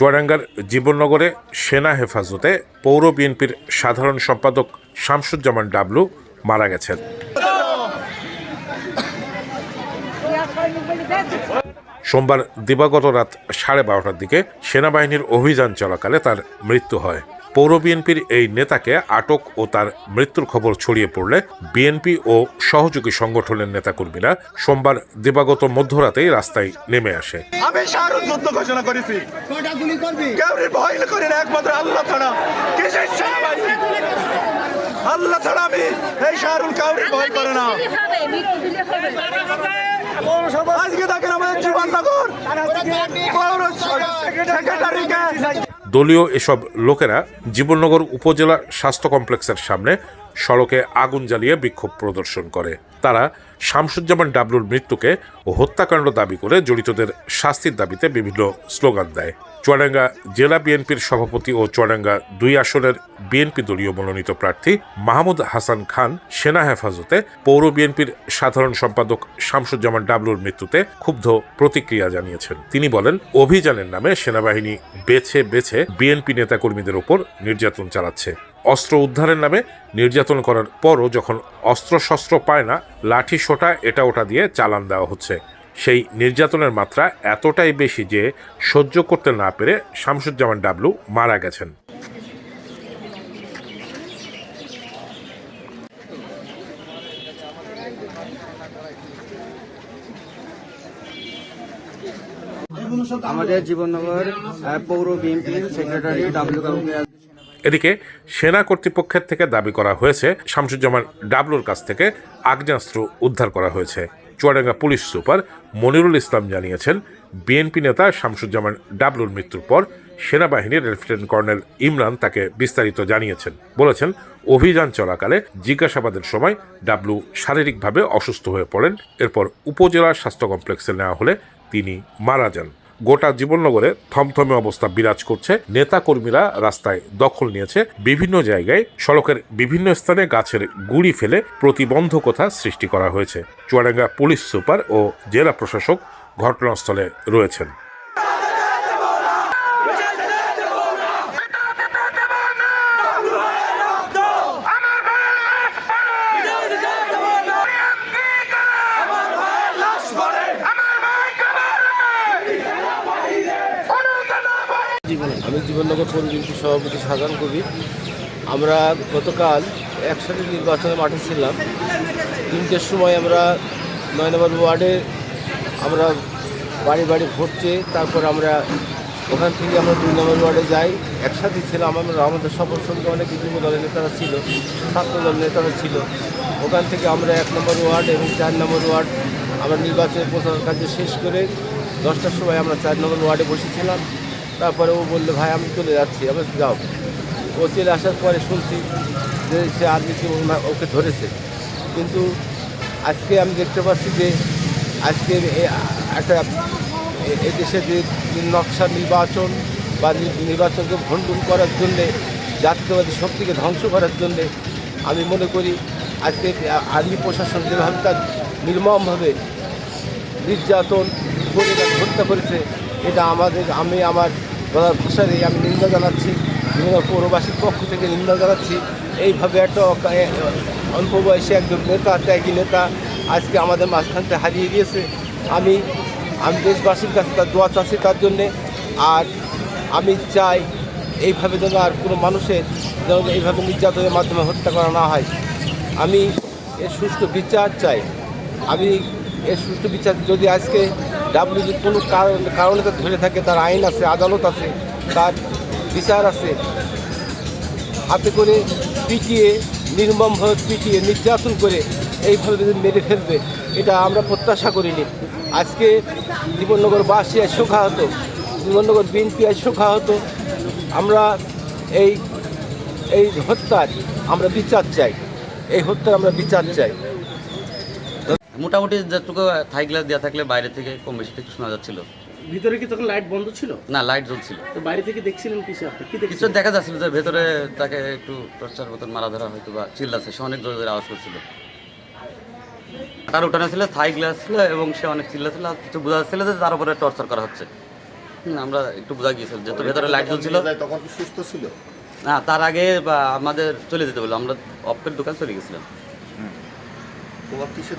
চুয়াডাঙ্গার জীবননগরে সেনা হেফাজতে পৌর বিএনপির সাধারণ সম্পাদক শামসুজ্জামান ডাবলু মারা গেছেন। সোমবার দিবাগত রাত সাড়ে বারোটার দিকে সেনাবাহিনীর অভিযান চলাকালে তার মৃত্যু হয়। পৌর বিএনপির এই নেতাকে আটক ও তার মৃত্যুর খবর ছড়িয়ে পড়লে বিএনপি ও সহযোগী সংগঠনের নেতাকর্মীরা সোমবার দিবাগত মধ্যরাতেই রাস্তায় নেমে আসে। আমি শাহরুখ যুদ্ধ ঘোষণা করেছি। ভয় করে না একমাত্র আল্লাহ ছাড়া। আল্লাহ ছাড়া আমি এই শাহরুল কাউরি ভয় করে না। আজকে দেখেন আমাদের জীবননগর সেক্রেটারিকে দলীয় এসব লোকেরা জীবননগর উপজেলা স্বাস্থ্য কমপ্লেক্সের সামনে সড়কে আগুন জ্বালিয়ে বিক্ষোভ প্রদর্শন করে। তারা শামসুজ্জামান ডাবলুর মৃত্যুকে ও হত্যাকাণ্ড দাবি করে জড়িতদের শাস্তির দাবিতে বিভিন্ন স্লোগান দেয়। চুয়াডাঙ্গা জেলা বিএনপির সভাপতি ও চুয়াডাঙ্গা দুই আসনের বিএনপি দলীয় মনোনীত প্রার্থী মাহমুদ হাসান খান সেনা হেফাজতে পৌর বিএনপির সাধারণ সম্পাদক শামসুজ্জামান ডাবলুর মৃত্যুতে ক্ষুব্ধ প্রতিক্রিয়া জানিয়েছেন। তিনি বলেন, অভিযানের নামে সেনাবাহিনী বেছে বেছে বিএনপি নেতাকর্মীদের ওপর নির্যাতন চালাচ্ছে। অস্ত্র উদ্ধারের নামে নির্যাতন করার পরও যখন অস্ত্রশস্ত্র পায় না, লাঠি সোটা এটা ওটা দিয়ে চালান দেওয়া হচ্ছে। সেই নির্যাতনের মাত্রা এতটাই বেশি যে সহ্য করতে না পেরে শামসুজ্জামান ডাবলু মারা গেছেন। আমাদের জীবননগর পৌর বিএনপির সেক্রেটারি ডাব্লিউ এদিকে সেনা কর্তৃপক্ষের থেকে দাবি করা হয়েছে, শামসুজ্জামান ডাবলুর কাছ থেকে আগ্নেয়াস্ত্র উদ্ধার করা হয়েছে। চুয়াডাঙ্গা পুলিশ সুপার মনিরুল ইসলাম জানিয়েছেন, বিএনপি নেতা শামসুজ্জামান ডাবলুর মৃত্যুর পর সেনাবাহিনীর লেফটেন্যান্ট কর্নেল ইমরান তাকে বিস্তারিত জানিয়েছেন। বলেছেন, অভিযান চলাকালে জিজ্ঞাসাবাদের সময় ডাবলু শারীরিকভাবে অসুস্থ হয়ে পড়েন। এরপর উপজেলা স্বাস্থ্য কমপ্লেক্সে নেওয়া হলে তিনি মারা যান। গোটা জীবননগরে থমথমে অবস্থা বিরাজ করছে। নেতা কর্মীরা রাস্তায় দখল নিয়েছে। বিভিন্ন জায়গায় সড়কের বিভিন্ন স্থানে গাছের গুড়ি ফেলে প্রতিবন্ধকতা সৃষ্টি করা হয়েছে। চুয়াডাঙ্গা পুলিশ সুপার ও জেলা প্রশাসক ঘটনাস্থলে রয়েছেন। আমি জীবননগর পৌর বিএনপি সভাপতি সাধারণ কবি আমরা গতকাল একসাথে নির্বাচনের মাঠে ছিলাম। তিনটের সময় আমরা নয় নম্বর ওয়ার্ডে আমরা বাড়ি বাড়ি চেয়ে তারপর আমরা ওখান থেকে আমরা দুই নম্বর ওয়ার্ডে যাই। একসাথে ছিলাম আমরা, আমাদের সফর সঙ্গে অনেক যুব দলের নেতারা ছিল, ছাত্র দলের নেতারা ছিল। ওখান থেকে আমরা এক নম্বর ওয়ার্ড এবং চার নম্বর ওয়ার্ড আমরা নির্বাচনের প্রচার কার্য শেষ করে দশটার সময় আমরা চার নম্বর ওয়ার্ডে বসেছিলাম। তারপরে ও বলল ভাই আমি চলে যাচ্ছি বলছি, যাও। ও চলে আসার পরে শুনছি যে সে আর্মিকে ওকে ধরেছে। কিন্তু আজকে আমি দেখতে পাচ্ছি যে আজকে একটা এদেশে যে নকশা নির্বাচন বা নির্বাচনকে ভণ্ডুল করার জন্যে জাতীয়বাদী শক্তিকে ধ্বংস করার জন্যে আমি মনে করি আজকে আর্মি প্রশাসন যেভাবে তার নির্মমভাবে নির্যাতন করে হত্যা করেছে এটা আমাদের আমি আমার গলার ভাষারে আমি নিন্দা জানাচ্ছি, বিভিন্ন পৌরবাসীর পক্ষ থেকে নিন্দা জানাচ্ছি। এইভাবে একটা অল্প বয়সে একজন নেতা, ত্যাগী নেতা আজকে আমাদের মাঝখান থেকে হারিয়ে গিয়েছে। আমি আমি দেশবাসীর কাছে তার দোয়া চাচ্ছি তার জন্যে। আর আমি চাই এইভাবে যেন আর কোনো মানুষের যেন এইভাবে নির্যাতনের মাধ্যমে হত্যা করা না হয়। আমি এর সুষ্ঠু বিচার চাই। আমি এর সুষ্ঠু বিচার যদি আজকে ডাব্লিউ যদি কোনো কারণ ধরে থাকে, তার আইন আছে, আদালত আছে, তার বিচার আছে। হাতে করে পিটিয়ে নির্মমভাবে পিটিয়ে, নির্যাতন করে এইভাবে যদি মেরে ফেলবে, এটা আমরা প্রত্যাশা করিনি। আজকে জীবননগরবাসী আজ শোকাহত জীবননগর বিএনপি আজ শোকাহত। আমরা এই এই হত্যার আমরা বিচার চাই। এই হত্যার আমরা বিচার চাই। মোটামুটি যতটুকু থাই গ্লাস দেওয়া থাকলে বাইরে থেকে কম বেশি কিছু শোনা যাচ্ছিল। ভিতরে কি তখন লাইট বন্ধ ছিল? না লাইট জ্বলছিল। তো বাইরে থেকে দেখছিলেন কিছু আপনি কি কিছু দেখা যাচ্ছিল যে ভেতরে তাকে একটু টর্চার মতন মারা ধরা হয়তো বা চিল্লাছে সে অনেক জোরে জোরে আওয়াজ করছিল। তার উঠানে ছিল থাই গ্লাস ছিল এবং সে অনেক চিল্লাছিল আর কিছু বোঝা যাচ্ছিল যে তার উপরে টর্চার করা হচ্ছে। হুম, আমরা একটু বোঝা গিয়েছিল যেহেতু ভেতরে লাইট জ্বলছিল। তখন কি সুস্থ ছিল? না তার আগে বা আমাদের চলে যেতে বলল। আমরা অফের দোকান চলে গেছিলাম। তোমার কিসের